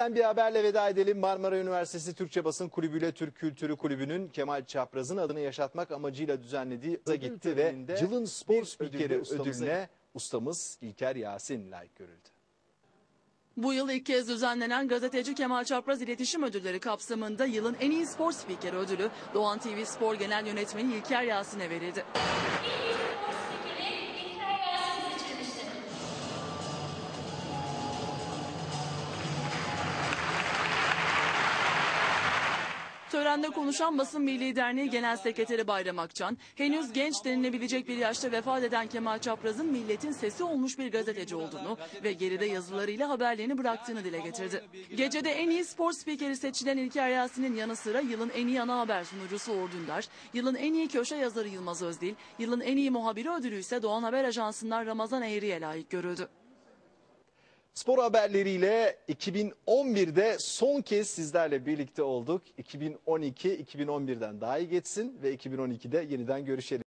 Ben bir haberle veda edelim. Marmara Üniversitesi Türkçe Basın Kulübü ile Türk Kültürü Kulübü'nün Kemal Çapraz'ın adını yaşatmak amacıyla düzenlediği Ödül gitti ve yılın spor spikeri ödülüne ustamız İlker Yasin layık görüldü. Bu yıl ilk kez düzenlenen gazeteci Kemal Çapraz İletişim Ödülleri kapsamında yılın en iyi spor spikeri ödülü Doğan TV Spor Genel Yönetmeni İlker Yasin'e verildi. Törende konuşan Basın Birliği Derneği Genel Sekreteri Bayram Akçan, henüz genç denilebilecek bir yaşta vefat eden Kemal Çapraz'ın milletin sesi olmuş bir gazeteci olduğunu ve geride yazılarıyla haberlerini bıraktığını dile getirdi. Gecede en iyi spor spikeri seçilen İlker Yasin'in yanı sıra yılın en iyi ana haber sunucusu Uğur Dündar, yılın en iyi köşe yazarı Yılmaz Özdil, yılın en iyi muhabiri ödülü ise Doğan Haber Ajansı'ndan Ramazan Eğri'ye layık görüldü. Spor haberleriyle 2011'de son kez sizlerle birlikte olduk. 2012 2011'den daha iyi geçsin ve 2012'de yeniden görüşelim.